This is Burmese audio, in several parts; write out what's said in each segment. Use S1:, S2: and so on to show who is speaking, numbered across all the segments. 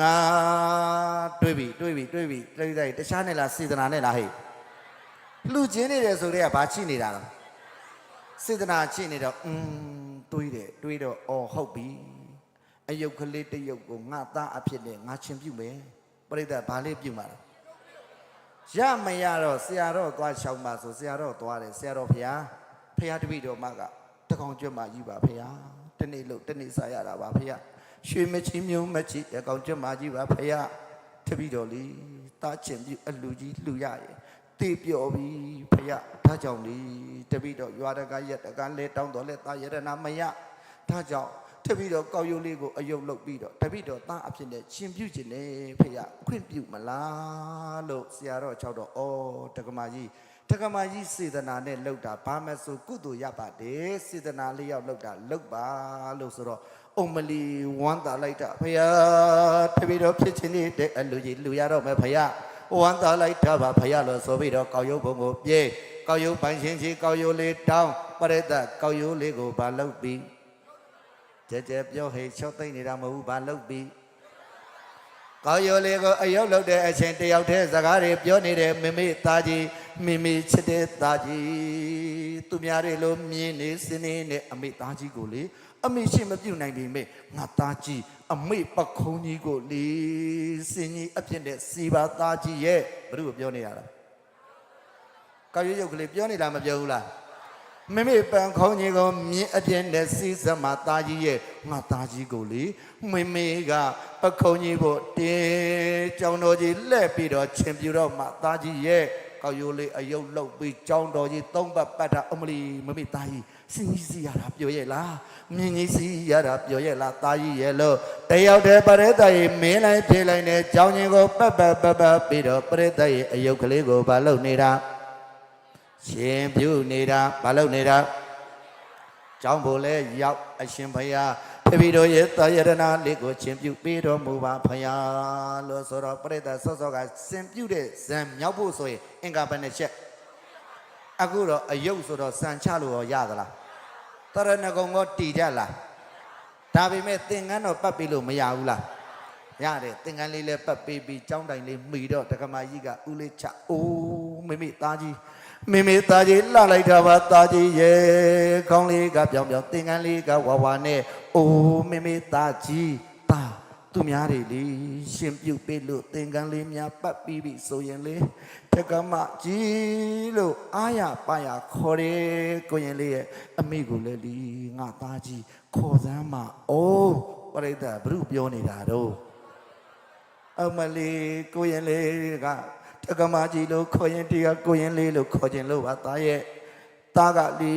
S1: ငါတွေးပြီတွေးပြီတွေးပြီတွေးလိုက်တခြားနဲ့လားစေတနာနဲ့လားဟဲ့လှူချင်းနေတယ်ဆိုတော့ဘာချိနေတာလဲစေတနာချိနေတော့อืมတွေးတယ်တွေးတော့အော်ဟုတ်ပြီအယုတ်ကလေးတစ်ယုတ်ကိုငါသားအဖြစ်နဲ့ငါချင်းပြုမယ်ပြိတ္တဘာလေးပြုမှာလဲရမရတော့ဆရာတော်သွားချောင်းပါဆိုဆရာတော်သွားတယ်ဆရာတော်ဖရာဖရာတပည့်တော်မကတကောင်ကျွတ်မှယူပါဖရာတနေ့လို့တနေ့စားရတာပါဖရာ ရွှေမချီမျိုးမချီတကောင်ကျွတ်မှယူပါဖရာတပည့်တော်လေးတားချင်ပြုအလူကြီးလှူရရဲ့တေးပြော်ပြီဖရာဒါကြောင့်လေတပည့်တော်ရွာတကရက်တကလဲတောင်းတော်လဲတာရတနာမရဒါကြောင့်တပည့်တော်ကောက်ရုပ်လေးကိုအယုတ်လုပ်ပြီးတော့တပည့်တော်သားအဖြစ်နဲ့ရှင်ပြုခြင်းနဲ့ဖရာခွင့်ပြုမလားလို့ဆရာတော်၆တော်ဩတက္ကမကြီးတက္ကမကြီးစေတနာနဲ့လှုပ်တာဘာမဆိုကုသိုလ်ရပါတယ်စေတနာလေးရောက်လှုပ်တာလှုပ်ပါလို့ဆိုတော့ အုံမလီဝမ်းသာလိုက်တာဖရာတပည့်တော်ဖြစ်ခြင်းနဲ့တဲ့အလူကြီးလူရတော့မယ်ဖရာဝမ်းသာလိုက်တာပါဖရာလို့ဆိုပြီးတော့ကောက်ရုပ်ဘုံကိုပြေးကောက်ရုပ်ပိုင်ရှင်ကြီးကောက်ရုပ်လေးတောင်းပရိသတ်ကောက်ရုပ်လေးကိုဘာလုပ်ပြီးကြဲကြဲပြောဟိတ်ချော့သိမ့်နေတာမဟုတ်ဘူးဘာလုပ်ပြီးကောင်းရိုးလေးကိုအယုတ်လုပ်တဲ့အချိန်တယောက်တည်းစကားတွေပြောနေတဲ့မိမိသားကြီးမိမိချစ်တဲ့သားကြီးသူများတွေလိုမြင်နေစနေနဲ့အမေသားကြီးကိုလေ အမေရှိမပြုတ်နိုင်ပေမဲ့ငါသားကြီးအမေပခုံးကြီးကိုလေစင်ကြီးအဖြစ်နဲ့စီပါသားကြီးရဲ့ဘ누구ပြောနေရတာကောင်းရိုးရုပ်ကလေးပြောနေတာမပြောဘူးလားမိမိပန်ခေါင်းကြီးကိုမြင်းအပြင်းနဲ့စီးစမသားကြီးရဲ့ငါသားကြီးကိုလေမိမိကပခုံးကြီးဖို့တင်းကြောင်တော်ကြီးလှည့်ပြီးတော့ချင်းပြူတော့မှသားကြီးရဲ့ ကောက်ရိုးလေးအယုတ်လှုပ်ပြီးကြောင်တော်ကြီးသုံးပတ်ပတ်တာအမလီမိမိသားကြီးစင်ကြီးစီရတာပြောရဲ့လားမြင်းကြီးစီရတာပြောရဲ့လားသားကြီးရဲ့လို့တယောက်တည်းပရိသတ်ကြီးမင်းလိုက်ပြေးလိုက်နဲ့ကြောင်ကြီးကိုပတ်ပတ်ပတ်ပတ်ပြီးတော့ပရိသတ်ကြီးအယုတ်ကလေးကိုဘာလုပ်နေတာရှင်ပြုနေတာမလုပ်နေတာကျောင်းဖို့လဲရောက်အရှင်ဘုရား တပည့်တော်ရဲ့တာယရဏလေးကိုရှင်ပြုပေးတော်မူပါဘုရားလို့ဆိုတော့ပြိတ္တဆော့ဆော့ကစင်ပြုတဲ့ဇံမြောက်ဖို့ဆိုရင်အင်္ဂါဘယ်နှချက်အခုတော့အယုတ်ဆိုတော့စံချလို့ရောရသလားတရဏဂုံကတည်တတ်လားဒါပေမဲ့သင်္ကန်းတော့ပတ်ပြီးလို့မရဘူးလားရတယ်သင်္ကန်းလေးလည်းပတ်ပြီးပြီးကျောင်းတိုင်လေးမှီတော့တက္ကမကြီးကဥလေးချအိုးမိမိသားကြီး မိမိသားကြီးလှလိုက်တာပါသားကြီးရဲ့ခေါင်းလေးကပြောင်ပြောင်သင်္ကန်းလေးကဝါဝါနဲ့အိုးမိမိသားကြီးတာသူများတွေလေရှင်ပြုတ်ပေးလို့သင်္ကန်းလေးများပတ်ပြီးပြီဆိုရင်လေတက္ကမကြီးလို့အာရပါရခေါ်တယ်ကိုရင်လေးရဲ့အမိကိုလည်းလီငါသားကြီးခေါ်စမ်းမအိုးပရိသတ်ဘုရုပြောနေတာတော့အမလီကိုရင်လေးက တက္ကမကြီးလို့ခေါ်ရင်တရားကိုရင်လေးလို့ခေါ်ခြင်းလို့ပါသားရဲ့သားကလီ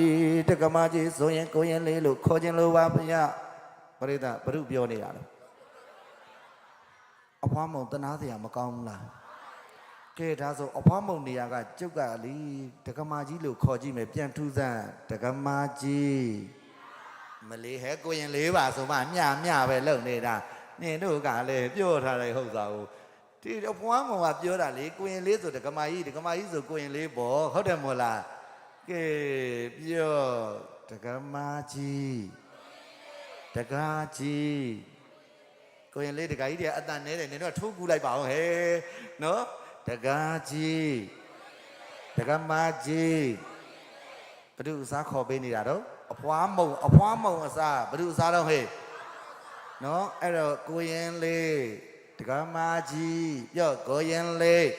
S1: တက္ကမကြီးဆိုရင်ကိုရင်လေးလို့ခေါ်ခြင်းလို့ပါဗျာပရိသတ်ဘုရုပြောနေတာလို့အဖွားမုံတနာစရာမကောင်းဘူးလားကဲဒါဆိုအဖွားမုံနေရာကကျုပ်ကလီတက္ကမကြီးလို့ခေါ်ကြည့်မယ်ပြန်ထူးစမ်းတက္ကမကြီးမလေးဟဲကိုရင်လေးပါဆိုမှမျှမျှပဲလုံနေတာနင်တို့ကလည်းပြောထားတယ်ဟုတ်သားကို ဒီအပွားမောင်ကပြောတာလေကိုရင်လေးဆိုတက္ကမကြီးတက္ကမကြီးဆိုကိုရင်လေးပေါ့ဟုတ်တယ်မို့လားကဲပြောတက္ကမကြီးတက္ကကြီးကိုရင်လေးတက္ကကြီးတွေကအတန်နေတယ်နင်တို့ကထိုးကူလိုက်ပါအောင်ဟဲ့နော်တက္ကကြီးတက္ကမကြီးဘု து အစားခေါ်ပေးနေတာတော့အပွားမုံအပွားမုံအစားဘု து အစားတော့ဟဲ့နော်အဲ့တော့ကိုရင်လေး တက္ကမကြီးပြော့ကိုရင်လေး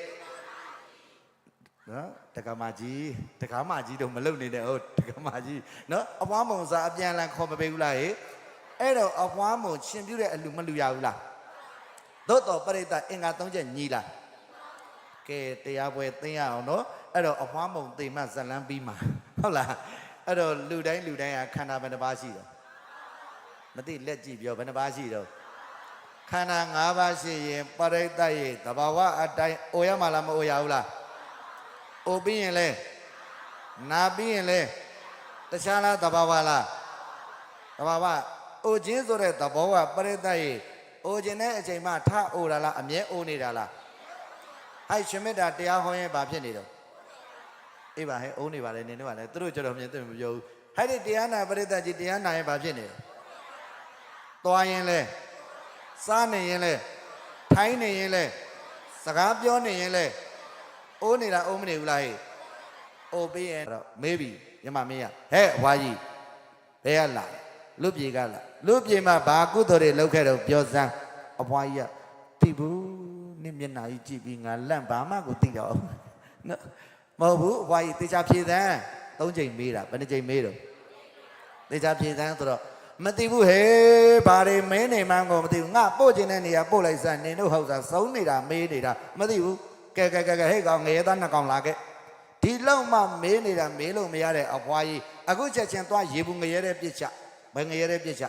S1: နော်တက္ကမကြီးတက္ကမကြီးတော့မလုံနေနဲ့ဟုတ်တက္ကမကြီးနော်အပွားမုံစားအပြန်လန်ခေါ်မပေးဘူးလားဟေ့အဲ့တော့အပွားမုံရှင်ပြုတဲ့အလူမလူရဘူးလားသို့တော်ပရိသတ်အင်္ဂါ၃ချက်ညီလားကဲတရားပွဲသိရအောင်နော်အဲ့တော့အပွားမုံသိမှဇလန်းပြီးမှာဟုတ်လားအဲ့တော့လူတိုင်းလူတိုင်းကခန္ဓာဘယ်နှပါးရှိတယ်မသိလက်ကြည့်ပြောဘယ်နှပါးရှိတော့ ခန္ဓာ၅ပါးရှိရင်ပရိသတ်ရဲ့သဘာဝအတိုင်းအိုရမှာလားမအိုရဘူးလားအိုပြီးရင်လဲနာပြီးရင်လဲတခြားလားသဘာဝလားသဘာဝအိုခြင်းဆိုတဲ့သဘောကပရိသတ်ရဲ့အိုခြင်းတဲ့အချိန်မှထအိုတာလားအမြဲအိုနေတာလားအဲ့ရှင်မေတ္တာတရားဟောရင်ဘာဖြစ်နေတော့အေးပါဟဲ့အိုးနေပါလေနင်တို့ကလည်းသူတို့ကြတော့မြင်သိမပြောဘူးဟဲ့ဒီတရားနာပရိသတ်ကြီးတရားနာရင်ဘာဖြစ်နေလဲသွားရင်လဲ စားနေရင်လဲထိုင်းနေရင်လဲစကားပြောနေရင်လဲအိုးနေတာအိုးမနေဘူးလားဟဲ့အိုးပေးရင်တော့မေးပြီညမမင်းရဟဲ့အဖွားကြီးဘယ်ကလာလူပြေကလာလူပြေမှာဘာကုသိုလ်တွေလုပ်ခဲ့တော့ပြောစမ်းအဖွားကြီးကတိဘူးနင့်မျက်နှာကြီးကြည့်ပြီးငါလန့်ဘာမှကိုသိတော့ဘူးနော်မဟုတ်ဘူးအဖွားကြီးတေချာဖြေစမ်းသုံးချိန်မေးတာဘယ်နှချိန်မေးတော့တေချာဖြေစမ်းဆိုတော့ မသိဘူးဟဲ့ဘာတွေမင်းနေမှန်းကိုမသိဘူးငါပို့ခြင်းတဲ့နေရာပို့လိုက်စမ်းနင်တို့ဟုတ်စားစုံနေတာမေးနေတာမသိဘူးကဲကဲကဲကဲဟဲ့ကောင်ငရဲသားနှစ်ကောင်လာခဲ့ဒီလောက်မှမေးနေတာမေးလို့မရတဲ့အဖွားကြီးအခုချက်ချင်းသွားရေဘူးငရဲတဲ့ပြစ်ချဘယ်ငရဲတဲ့ပြစ်ချ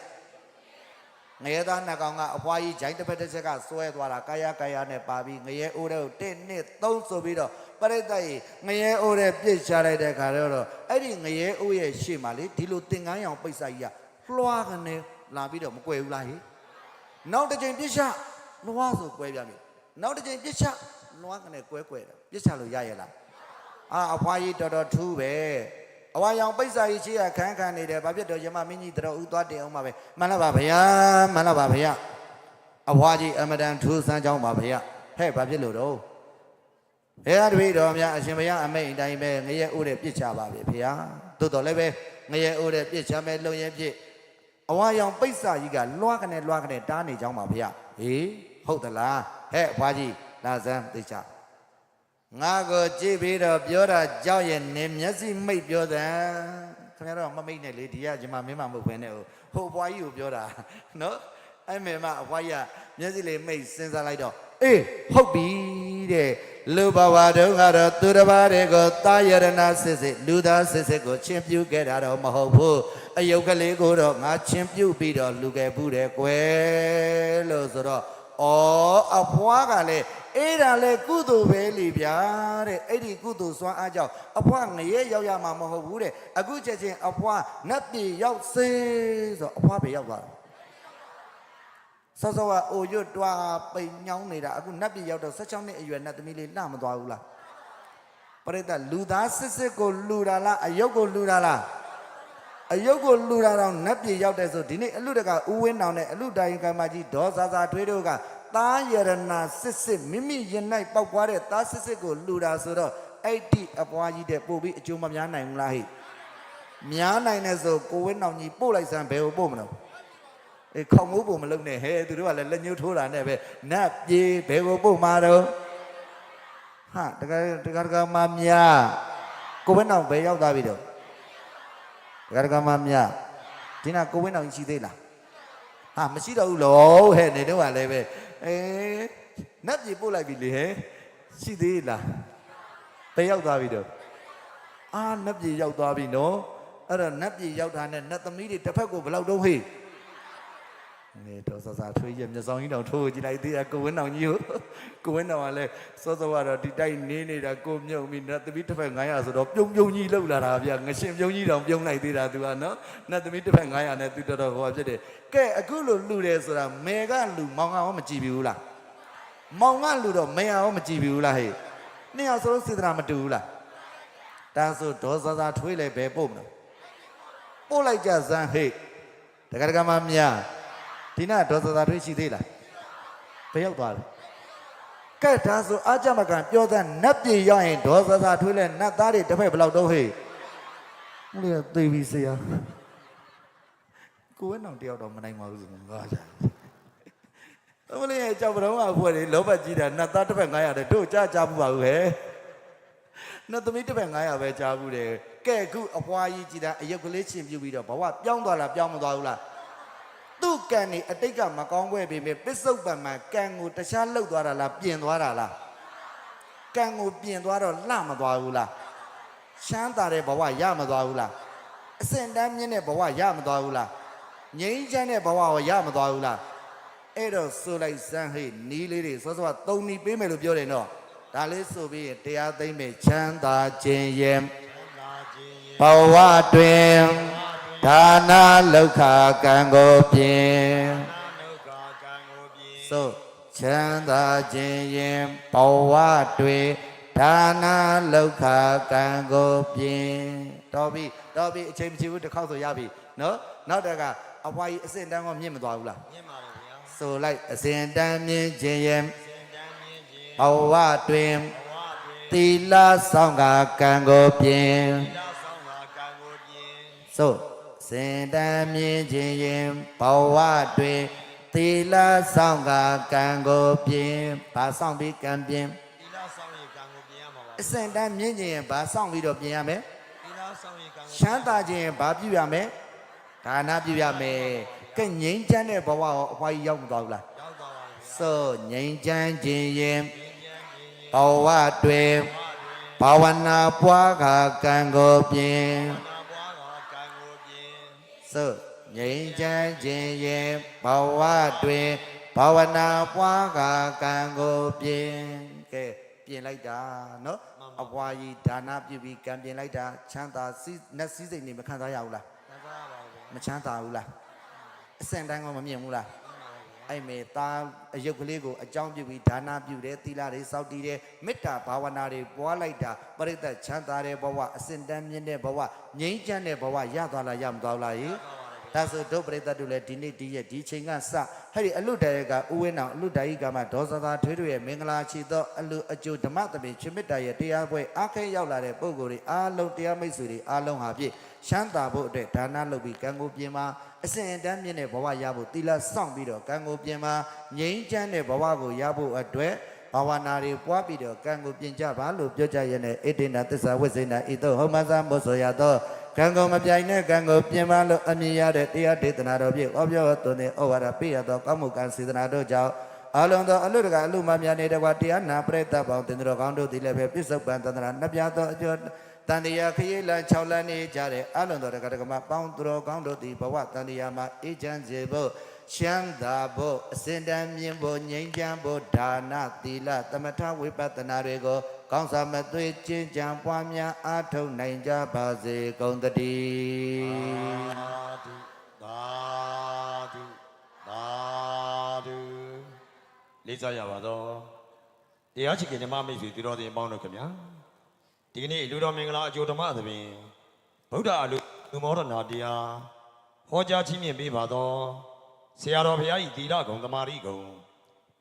S1: ငရဲသားနှစ်ကောင်ကအဖွားကြီးဂျိုင်းတစ်ဖက်တစ်ချက်ကစွဲသွားတာကာယကာယနဲ့ပါပြီးငရဲအိုးတဲ့ကို1 2 3ဆိုပြီးတော့ပရိသတ်ကြီးငရဲအိုးတဲ့ပြစ်ချလိုက်တဲ့ခါတော့အဲ့ဒီငရဲအိုးရဲ့ရှေ့မှာလေဒီလိုသင်္ကန်းရောင်ပိတ်စာကြီးက လွှားကနေလာပြီးတော့မကွယ်ဘူးလားဟိနောက်တစ်ချိန်ပြစ်ချလွှားဆိုကွဲပြပြီနောက်တစ်ချိန်ပြစ်ချလွှားကနေကွဲကွဲတယ်ပြစ်ချလို့ရရဲ့လားအာအဖွားကြီးတော်တော်ထူးပဲအဝါရောင်ပိတ်စာကြီးချေရခန်းခန်းနေတယ်ဘာဖြစ်တော့ယမမင်းကြီးတော်ဦးသွားတင်အောင်ပါပဲမှန်လားပါဗျာမှန်လားပါဗျာအဖွားကြီးအမတန်ထူးဆန်းကြောင်းပါဗျာဟဲ့ဘာဖြစ်လို့တော့ဘယ်ဟာတပည့်တော်များအရှင်ဘုရားအမိန့်အတိုင်းပဲငရဲဥတဲ့ပြစ်ချပါပြီဖေဟာသို့တော်လည်းပဲငရဲဥတဲ့ပြစ်ချမဲ့လုံရင်ပြစ် အဝါရောင်ပိတ်စာကြီးကလွှားကနေလွှားကနေတားနေကြောင်းပါဖေဟာဟေးဟုတ်သလားဟဲ့အဖွားကြီးလာစမ်းသိချငါကိုကြည့်ပြီးတော့ပြောတာကြောက်ရဲ့နေမျက်စိမိတ်ပြောတယ်ခင်ဗျားတော့မမိတ်နဲ့လေဒီကညီမမင်းမမဟုတ်ဘဲနဲ့ဟိုဟိုအဖွားကြီးကိုပြောတာနော်အဲ့မေမအဖွားကြီးကမျက်စိလေးမိတ်စဉ်းစားလိုက်တော့ အေးဟုတ်ပြီတဲ့လူဘဝတုန်းကတော့သူတစ်ပါးတွေကိုတာယရဏစစ်စစ်လူသားစစ်စစ်ကိုချင်းပြုခဲ့တာတော့မဟုတ်ဘူးအယုတ်ကလေးကိုတော့ငါချင်းပြုပြီးတော့လူခဲ့ဘူးတယ်ကွယ်လို့ဆိုတော့ဩအဖွားကလည်းအဲ့ဒါလေကုသိုလ်ပဲလေဗျာတဲ့အဲ့ဒီကုသိုလ်စွမ်းအားကြောင့်အဖွားငရဲရောက်ရမှာမဟုတ်ဘူးတဲ့အခုချက်ချင်းအဖွားနတ်ပြည်ရောက်စေဆိုတော့အဖွားပဲရောက်သွားတယ် စောစောကအိုရွတ်တွားပိန်ညောင်းနေတာအခုနတ်ပြည်ရောက်တော့16နှစ်အရွယ်နတ်သမီးလေးလှမသွားဘူးလားပရိသတ်လူသားစစ်စစ်ကိုလူတာလားအယုတ်ကိုလူတာလားအယုတ်ကိုလူတာတော့နတ်ပြည်ရောက်တဲ့ဆိုဒီနေ့အလူတကဦးဝင်းတောင်နဲ့အလူတိုင်ကံမကြီးဒေါ်စာစာထွေးတို့ကသားယရနာစစ်စစ်မိမိရင်၌ပောက်သွားတဲ့သားစစ်စစ်ကိုလူတာဆိုတော့အဲ့ဒီအပွားကြီးတဲ့ပို့ပြီးအကျိုးမများနိုင်ဘူးလားဟိများနိုင်တဲ့ဆိုကိုဝင်းတောင်ကြီးပို့လိုက်စမ်းဘယ်ကိုပို့မလို့ အေးခေါင်မိုးပုံမလုပ်နဲ့ဟဲ့သူတို့ကလည်းလက်ညှိုးထိုးတာနဲ့ပဲနတ်ပြေဘယ်ကိုပို့မှာတော့ဟာတကယ်တကယ်တကယ်မမြကိုဝင်းအောင်ဘယ်ရောက်သွားပြီတော့တကယ်တကယ်မမြဒီနာကိုဝင်းအောင်ရှိသေးလားဟာမရှိတော့ဘူးလို့ဟဲ့နေတော့ကလည်းပဲအေးနတ်ပြေပို့လိုက်ပြီလေဟဲ့ရှိသေးလားဘယ်ရောက်သွားပြီတော့အာနတ်ပြေရောက်သွားပြီနော်အဲ့တော့နတ်ပြေရောက်တာနဲ့နတ်သမီးတွေတစ်ဖက်ကိုဘယ်လောက်တော့ဟေ့ နေတော့ဆဆထွေးရမျက်စောင်းကြီးတောင်ထိုးကြည့်လိုက်သေးတာကိုဝင်းတောင်ကြီးကိုကိုဝင်းတောင်ကလည်းစောစောကတော့ဒီတိုက်နေနေတာကိုမြုပ်ပြီးနတ်သမီးတစ်ဖက်900ဆိုတော့ပြုံပြုံကြီးလှုပ်လာတာဗျငရှင်ပြုံကြီးတောင်ပြုံလိုက်သေးတာသူကနော်နတ်သမီးတစ်ဖက်900နဲ့သူတော်တော်ဟောဖြစ်တယ်ကဲအခုလိုလှူတယ်ဆိုတာမေကလှူမောင်ကရောမကြည့်ဘူးလားမောင်ကလှူတော့မေကရောမကြည့်ဘူးလားဟဲ့နှစ်ယောက်စလုံးစေတနာမတူဘူးလားဒါဆိုဒေါ်ဆဆထွေးလည်းပဲပို့မလို့ပို့လိုက်ကြစမ်းဟဲ့တကယ်တကယ်မှမြား ဒီနာဒေါ်သသာထွေးရှိသေးလားဘယ်ရောက်သွားလဲကဲဒါဆိုအာကြမကန်ပြောတဲ့နတ်ပြည်ရောက်ရင်ဒေါ်သသာထွေးလဲနတ်သားတွေတစ်ဖက်ဘယ်လောက်တော့ဟေ့ဟိုလေသေပြီဆရာကိုဝဲနောင်တယောက်တော့မနိုင်ပါဘူးဆိုငါကြအမလေးရဲ့ကြောက်ပတော်ကဖွဲ့တယ်လောဘကြီးတာနတ်သားတစ်ဖက်900တဲ့တို့ကြားကြားမှုပါဘူးဟဲ့နတ်သမီးတစ်ဖက်900ပဲကြားဘူးတယ်ကဲအခုအဖွားကြီးကြည်တာအယုတ်ကလေးချင်းပြူပြီးတော့ဘဝပြောင်းသွားလားပြောင်းမသွားဘူးလား သူ့ကံနေအတိတ်ကမကောင်းခွဲပေမဲ့ပစ္စုပန်မှာကံကိုတခြားလှုပ်သွားတာလားပြင်သွားတာလားကံကိုပြင်သွားတော့လှမသွားဘူးလားချမ်းသာတဲ့ဘဝရမသွားဘူးလားအစင်တန်းမြင့်တဲ့ဘဝရမသွားဘူးလားငြိမ်းချမ်းတဲ့ဘဝရောရမသွားဘူးလားအဲ့တော့ဆိုလိုက်စမ်းဟိနီးလေးတွေစောစောကသုံးနီးပေးမယ်လို့ပြောတယ်နော်ဒါလေးဆိုပြီးရင်တရားသိမ့်မယ်ချမ်းသာခြင်းရဲ့ဘဝတွင် ဒါနာလောက်ခကံကိုပြင်သို့ချမ်းသာခြင်းရင်ဘဝတွင်ဒါနာလောက်ခကံကိုပြင်တော်ပြီတော်ပြီအချိန်မရှိဘူးတစ်ခေါက်ဆိုရပြီနော်နောက်တကအဖွားကြီးအစင်တန်းကမြင့်မသွားဘူးလား
S2: မြင်ပါတယ်ဗျာ
S1: စဆိုလိုက်အစဉ်တမ်းမြင်ခြင်းရဲ့
S2: စင်တန်းမြင့်ခြင်း
S1: ဘဝတွင်
S2: ဘဝတွင်
S1: သီလဆောင်ကကံကိုပြင်
S2: သီလဆောင်တာကံကိုပြင်း
S1: ဆို စဉ်တမ်းမြင်ခြင်းရင်ဘဝတွင်သီလဆောင်ကကံကိုပြင်ဘာဆောင်ပြီးကံပြင်
S2: သီလဆောင်ရင်ကံကိုပြင်းရမှာပါ
S1: အစဉ်တမ်းမြင်ခြင်းရင်ဘာဆောင်ပြီးတော့ပြင်ရမယ်
S2: သီလဆောင်ရင်ကံကို
S1: ရှမ်းသာခြင်းရင်ဘာပြုရမယ်ဒါနပြုရမယ်ကဲငြိမ်းချမ်းတဲ့ဘဝရောအဖွားကြီးရောက်မသွားဘူးလား
S2: ရောက်သွားပါပြီ
S1: ဆိုငြိမ်းချမ်းခြင်းရင်
S2: ပြင်းပြင်းပြင်းပြင်း
S1: ဘဝတွင်ဘာဝနာပွားကကံကိုပြင်
S2: နာဘွားကကံကိုပြင်း
S1: သို့ငြိမ်းချမ်းခြင်းရဲ့ဘဝတွင်ဘာဝနာပွားကကံကိုပြင်ကဲပြင်လိုက်တာနော်အဘွားကြီးဒါနပြုပြီးကံပြင်လိုက်တာချမ်းသာစီနတ်စည်းစိမ်နေမခံစားရဘူးလား
S2: သဘာဝပါပဲ
S1: မချမ်းသာဘူးလားအစင်တိုင်းကမမြင်ဘူးလား အဲ့မေသားအယုတ်ကလေးကိုအကြောင်းပြုပြီးဒါနပြုတယ်သီလတွေစောင့်တည်တယ်မေတ္တာဘာဝနာတွေပွားလိုက်တာပရိသတ်ချမ်းသာတဲ့ဘဝအစင်တန်းမြင့်တဲ့ဘဝငြိမ်းချမ်းတဲ့ဘဝရသွားလားရမသွားဘူးလားယီ ဒါဆိုဒုပရိသတ်တို့လည်းဒီနေ့ဒီရက်ဒီချိန်ကစဟဲ့ဒီအလုတရကဥဝင်းအောင်အလုတယိကမှာဒေါသသာထွေးတို့ရဲ့မင်္ဂလာချီသောအလုအကျိုးဓမ္မသဘင်ချစ်မေတ္တာရဲ့တရားပွဲအားခဲရောက်လာတဲ့ပုဂ္ဂိုလ်တွေအားလုံးတရားမိတ်ဆွေတွေအားလုံးဟာဖြင့်ရှမ်းသာဖို့အတွက်ဒါနလုပ်ပြီးကံကိုပြင်ပါအစဉ်အတန်းမြင့်တဲ့ဘဝရဖို့တိလစောင့်ပြီးတော့ကံကိုပြင်ပါငြိမ်းချမ်းတဲ့ဘဝကိုရဖို့အတွက်ဘာဝနာတွေပွားပြီးတော့ကံကိုပြင်ကြပါလို့ပြောကြရတဲ့ဣတိဏသစ္စာဝိဇ္ဇိဏဣတောဟောမသမောဆိုရသော ကံကုန်မပြိုင်တဲ့ကံကိုပြင်ပလို့အမြင်ရတဲ့တရားဒေသနာတော်ဖြင့်ဩပြောသွန်တဲ့ဩဝါဒပေးရသောကောင်းမှုကံစေတနာတို့ကြောင့်အလုံးသောအလုတကအလုမများနေတဲ့ကွာတရားနာပရိသတ်ပေါင်းတင်တော်ကောင်းတို့သည်လည်းပဲပြစ္ဆုတ်ပန်သန္တရာနှစ်ပြားသောအကျိုးတန်တရားခရီးလမ်း6လမ်းနေကြတဲ့အလုံးတော်တကတကမပေါင်းသူတော်ကောင်းတို့သည်ဘဝတန်တရားမှာအေးချမ်းစေဖို့ရှမ်းသာဖို့အစဉ်တမ်းမြင်ဖို့ငြိမ်းချမ်းဖို့ဒါနသီလသမထဝိပဿနာတွေကို ကောင်းစွာမသွေကျင့်ကြံပွားများအားထုတ်နိုင်ကြပါစေကုန်သတည်း
S2: သာဓုသာဓုသာဓုလေးစားရပါတော့တရားချစ်ခင်ဓမ္မမိတ်ဆွေသူတော်စင်ပေါင်းတို့ခင်ဗျာဒီကနေ့လူတော်မင်္ဂလာအကျိုးဓမ္မသဘင်ဗုဒ္ဓအလုလူမောဒနာတရားဟောကြားချင်းမြင့်ပေးပါတော့ဆရာတော်ဘုရားဤသီလဂုံသမာဓိဂုံ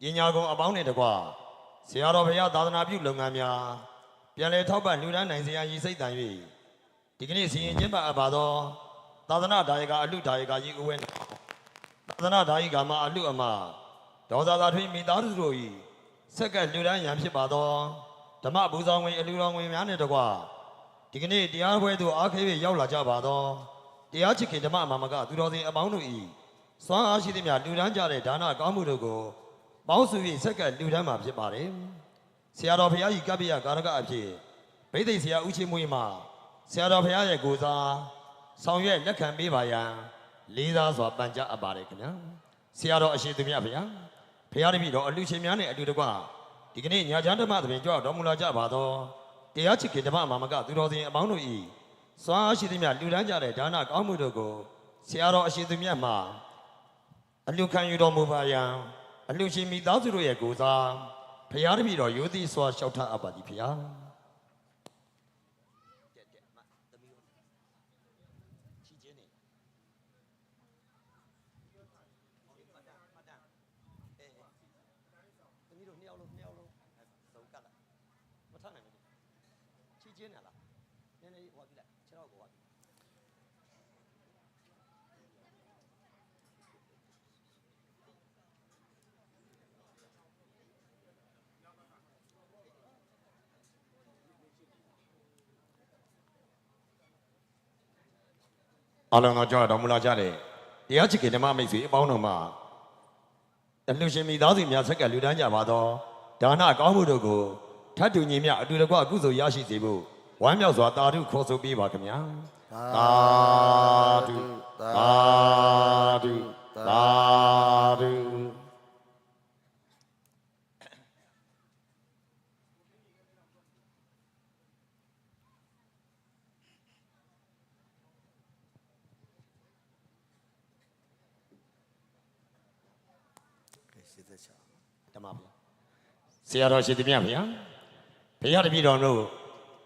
S2: ပညာဂုံအပေါင်းနဲ့တကွ ဆရာတော်ဘုရားသာသနာပြုလုပ်ငန်းများပြန်လည်ထောက်ပံ့လူဒန်းနိုင်စရာရည်စိတ်တန်၍ဒီကနေ့စီရင်ချင်းပါအပ်ပါသောသာသနာဒါယကအလူဒါယကကြီးဦးဝဲနေသာသနာဒါယကမှာအလူအမဒေါသသာထွေးမိသားစုတို့၏ဆက်ကလူဒန်းရန်ဖြစ်ပါသောဓမ္မဘူဆောင်ဝင်အလူတော်ဝင်များနှင့်တကွဒီကနေ့တရားပွဲသို့အားခဲ၍ရောက်လာကြပါသောတရားချစ်ခင်ဓမ္မအမမကသူတော်စင်အပေါင်းတို့၏စွမ်းအားရှိသမျှလူဒန်းကြတဲ့ဒါနကောင်းမှုတို့ကို ပေါင်းစု၍ဆက်ကလူဒန်းမှာဖြစ်ပါတယ်ဆရာတော်ဘုရားကြီးကပ္ပိယကာရကအဖြစ်ဗိသိက်ဆရာဦးချင်းမွေးမှာဆရာတော်ဘုရားရဲ့ကိုယ်စားဆောင်ရွက်လက်ခံပေးပါရန်လေးစားစွာပန်ကြားအပ်ပါတယ်ခင်ဗျာဆရာတော်အရှင်သူမြတ်ဘုရားဘုရားတပည့်တော်အလူရှင်များနဲ့အတူတကွဒီကနေ့ညာချမ်းဓမ္မသဘင်ကြွတော်မူလာကြပါသောတရားချစ်ခင်ဓမ္မမာမကသူတော်စင်အပေါင်းတို့ဤစွမ်းအားရှိသမျှလူတန်းကြတဲ့ဒါနကောင်းမှုတို့ကိုဆရာတော်အရှင်သူမြတ်မှာအလူခံယူတော်မူပါရန် အလူရှင်မိသားစုတို့ရဲ့ကိုယ်စားဘုရားတပည့်တော်ရိုသေစွာလျှောက်ထားအပ်ပါသည်ဘုရားချီချင်းနေသမီးတို့နှစ်ယောက်လုံးနှစ်ယောက်လုံးသုံးကတ်လိုက်မထနိုင်ဘူးချီချင်းနေလားနည်းနည်းဟောပြလိုက်ခြေတော့ကိုဟော အလုံးတော်ကြောက်တော်မူလာကြတဲ့တရားချစ်ခင်ဓမ္မမိတ်ဆွေအပေါင်းတော်မှာအလှရှင်မိသားစုများဆက်ကလူတန်းကြပါသောဒါနကောင်းမှုတို့ကိုထပ်တူညီမြအတူတကွအကုသိုလ်ရရှိစေဖို့ဝမ်းမြောက်စွာတာဓုခေါ်ဆိုပေးပါခင်ဗျာသာဓုသာဓုသာဓု ဓမ္မဗျာ ဆရာတော်ရှင်သူမြတ်ဗျာဘုရားတပည့်တော်တို့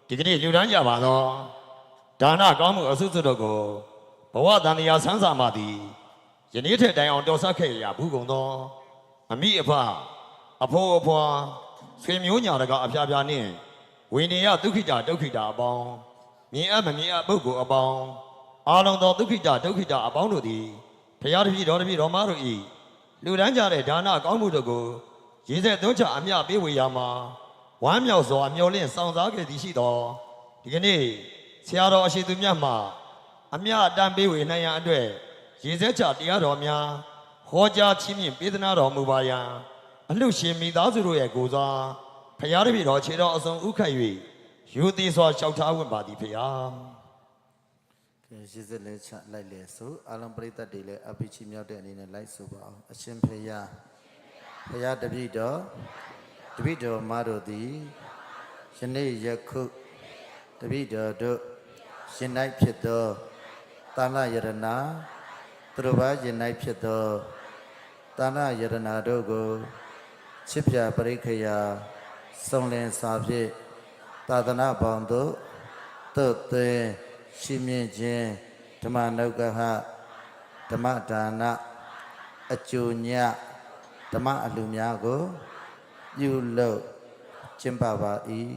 S2: ဒီကနေ့လူတန်းကြပါတော့ဒါနကောင်းမှုအစုစုတို့ကိုဘဝတန်တရားဆန်းစာမှသည်ယနေ့ထက်တိုင်အောင်တော်ဆက်ခဲ့ရဘူးကုန်သောအမိအဖအဖိုးအဖွာဆွေမျိုးညာတကအဖျားဖျားနှင့်ဝိနည်းယဒုက္ခိတဒုက္ခိတအပေါင်းမြင်အပ်မမြင်အပ်ပုဂ္ဂိုလ်အပေါင်းအာလုံသောဒုက္ခိတဒုက္ခိတအပေါင်းတို့သည်ဖရာတပည့်တော်တပည့်တော်မတို့ဤလူတန်းကြတဲ့ဒါနကောင်းမှုတို့ကို ရည်စက်သွန်းချအမျှပေးဝေရမှာဝမ်းမြောက်စွာမျှော်လင့်ဆောင်စားခဲ့သည်ရှိတော်ဒီကနေ့ဆရာတော်အရှိသူမြတ်မှာအမြအတန်ပေးဝေနိုင်ရန်အတွက်ရေစက်ချတရားတော်များဟောကြားချင်းမြင့်ပေးသနာတော်မူပါယံအလှရှင်မိသားစုတို့ရဲ့ကိုယ်စားဖရာတပည့်တော်ခြေတော်အစုံဥခတ်၍ယူသည်စွာလျှောက်ထားဝင်ပါသည်ဖရာ
S1: ကဲရှစ်စက်လဲချလိုက်လဲဆိုအာလုံးပရိသတ်တွေလည်းအပိချိမြောက်တဲ့အနေနဲ့လိုက်ဆိုပါအောင်အရှင်ဖေယ ဖေယတပိတော်တပိတော်မတို့သည်ယနေ့ယခုတပိတော်တို့ရှင်၌ဖြစ်သောတာလယရဏသူတို့ဘာရှင်၌ဖြစ်သောတာလယရဏတို့ကိုချစ်ပြပရိခယာစုံလင်စာဖြင့်သာသနာပေါင်းတို့သုတ်သွင်းရှိမြင့်ခြင်းဓမ္မနုက္ကဟဓမ္မဒါနအကျိုးည ဓမ္မအလှများကိုပြုလုပ်ကျင့်ပပါ၏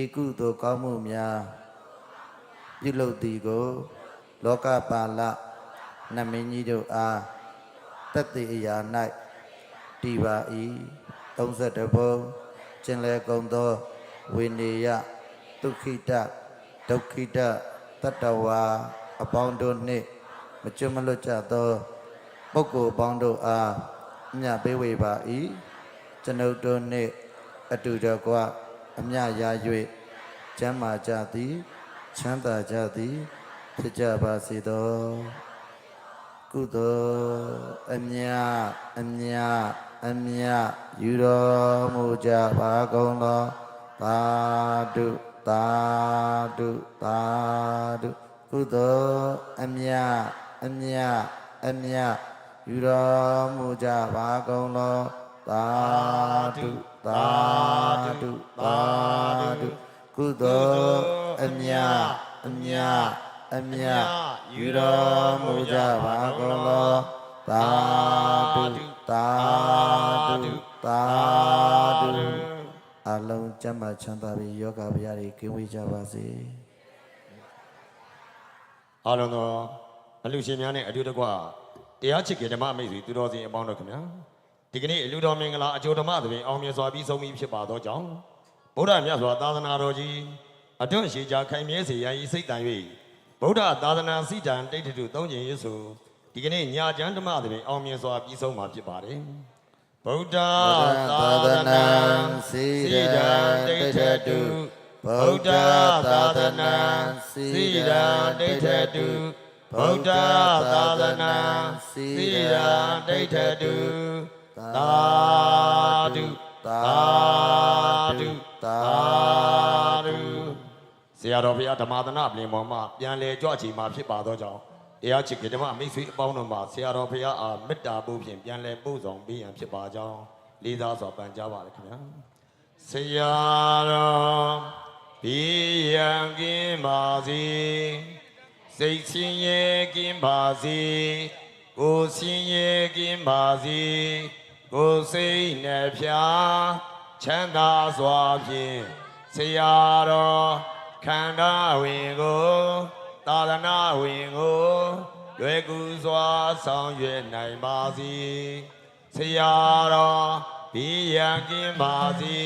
S1: ဧကုသိုလ်ကောင်းမှုများပြုလုပ်သည်ကို လောကပါလနမင်းကြီးတို့အားတတ်သိအရာ၌တည်ပါ၏32ဘုံကျင်လေကုန်သောဝိနေယဒုက္ခိတဒုက္ခိတတတ္တဝါအပေါင်းတို့နှင့်မကျွတ်မလွတ်ကြသောပုဂ္ဂိုလ်ပေါင်းတို့အား အမြပေးဝေပါ၏ကျွန်ုပ်တို့နှင့်အတူတကွအမြရာ၍ကျမ်းမာကြသည်ချမ်းသာကြသည်ဖြစ်ကြပါစေသောကုသိုလ်အမြအမြအမြယူတော်မူကြပါကုန်သောသာဓုသာဓုသာဓုကုသိုလ်အမြအမြအမြ ယူတော်မူကြပါကုန်လောသာဓုသာဓုသာဓုကုသိုလ်အမြအမြအမြယူတော်မူကြပါကုန်လောသာဓုသာဓုသာဓုအလုံးကျမ်းမာချမ်းသာပြီးယောဂဗျာတွေကင်းဝေးကြပါစေ
S2: အားလုံးသောအလှရှင်များနဲ့အတူတကွ တရားချစ်ခင်ဓမ္မအမိတ်ဆွေသူတော်စင်အပေါင်းတို့ခင်ဗျာဒီကနေ့အလူတော်မင်္ဂလာအကျိုးဓမ္မသဘင်အောင်မြင်စွာပြီးဆုံးပြီဖြစ်ပါသောကြောင့်ဗုဒ္ဓမြတ်စွာသာသနာတော်ကြီးအတွန့်ရှိကြခိုင်မြဲစေရန်ဤစိတ်တန်၍ဗုဒ္ဓသာသနာစိတံတိဋ္ဌတုသုံးကျင်ရဆိုဒီကနေ့ညာကျမ်းဓမ္မသဘင်အောင်မြင်စွာပြီးဆုံးမှာဖြစ်ပါတယ်ဗုဒ္ဓသာသနာစိတံတိဋ္ဌတုဗုဒ္ဓသာသနာစိရံဒိဋ္ဌတု ဗုဒ္ဓသာသနာစိရံဒိဋ္ဌတုသာဓုသာဓုသာဓုဆရာတော်ဘုရားဓမ္မသနာပြင်ပေါ်မှာပြန်လဲကြွချီမှာဖြစ်ပါသောကြောင့်တရားချစ်ကြဓမ္မမိတ်ဆွေအပေါင်းတို့မှာဆရာတော်ဘုရားအားမေတ္တာပို့ဖြင့်ပြန်လဲပို့ဆောင်ပေးရန်ဖြစ်ပါကြောင်းလေးစားစွာပန်ကြားပါရခင်ဗျာဆရာတော်ဘီယံကင်းပါစေ စိတ်ချင်းရဲ့ကင်းပါစေကိုယ်ချင်းရဲ့ကင်းပါစေကိုယ်စိတ်နဲ့ဖြာချမ်းသာစွာဖြင့်ဆရာတော်ခန္ဓာဝင်ကိုသာသနာဝင်ကိုလွယ်ကူစွာဆောင်ရွက်နိုင်ပါစေဆရာတော်ဘီယံကင်းပါစေ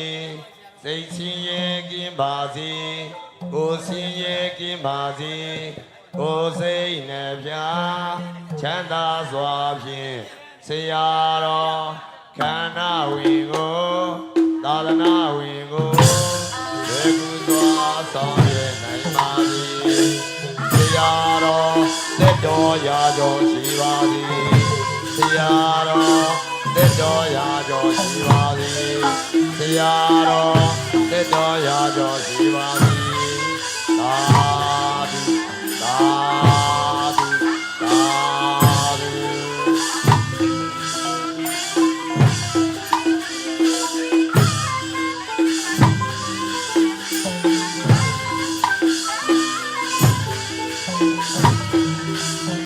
S2: စိတ်ချင်းရဲ့ကင်းပါစေကိုယ်ချင်းရဲ့ကင်းပါစေ ကိုယ်စိတ်နဲ့ပြချမ်းသာစွာဖြင့်ဆရာတော်ခန္ဓာဝင်ကိုသာသနာဝင်ကိုလွယ်ကူစွာဆောင်ရွက်နိုင်ပါစေဆရာတော်လက်တော်ရာကျော်ရှိပါစေဆရာတော်လက်တော်ရာကျော်ရှိပါစေဆရာတော်လက်တော်ရာကျော်ရှိပါစေသာ